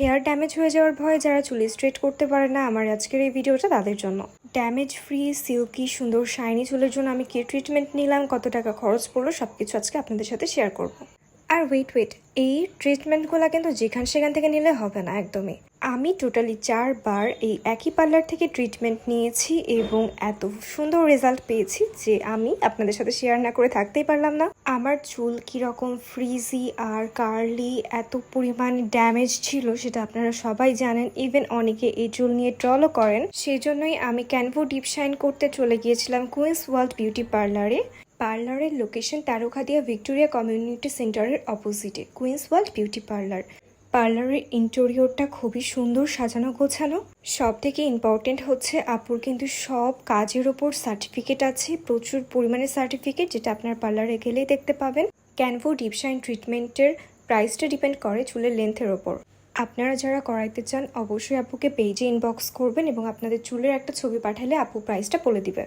Hair damage হয়ে যাওয়ার ভয়ে যারা চুল স্ট্রেট করতে পারে না, আমার আজকের এই ভিডিওটা তাদের জন্য। ড্যামেজ ফ্রি সিল্কি সুন্দর শাইনি চুলের জন্য আমি কি ট্রিটমেন্ট নিলাম, কত টাকা খরচ পড়ল সব কিছু আজকে আপনাদের সাথে শেয়ার করব। আর ওয়েট ওয়েট এই ট্রিটমেন্টগুলো কিন্তু যেখান সেখান থেকে নিলে হবে না, একদমই। আমি টোটালি চারবার এই একই পার্লার থেকে ট্রিটমেন্ট নিয়েছি এবং এত সুন্দর রেজাল্ট পেয়েছি যে আমি আপনাদের সাথে শেয়ার না করে থাকতেই পারলাম না। আমার চুল কীরকম ফ্রিজি আর কার্লি এত পরিমাণ ড্যামেজ ছিল সেটা আপনারা সবাই জানেন। ইভেন অনেকে এই চুল নিয়ে ট্রলও করেন। সেই জন্যই আমি ক্যানভো ডিপ শাইন করতে চলে গিয়েছিলাম কুইন্স ওয়ার্ল্ড বিউটি পার্লারে পার্লারের লোকেশন তারকাদিয়া ভিক্টোরিয়া কমিউনিটি সেন্টারের অপোজিটে, কুইন্স ওয়ার্ল্ড বিউটি পার্লার। পার্লারের ইন্টেরিয়রটা খুবই সুন্দর সাজানো গোছানো। সব থেকে ইম্পর্টেন্ট হচ্ছে আপুর কিন্তু সব কাজের ওপর সার্টিফিকেট আছে। প্রচুর পরিমাণে সার্টিফিকেট যেটা আপনার পার্লারে গেলেই দেখতে পাবেন। ক্যানভো ডিপশাইন ট্রিটমেন্টের প্রাইসটা ডিপেন্ড করে চুলের লেন্থের ওপর। আপনারা যারা করাইতে চান, অবশ্যই আপুকে পেজে ইনবক্স করবেন এবং আপনাদের চুলের একটা ছবি পাঠালে আপু প্রাইসটা বলে দিবে।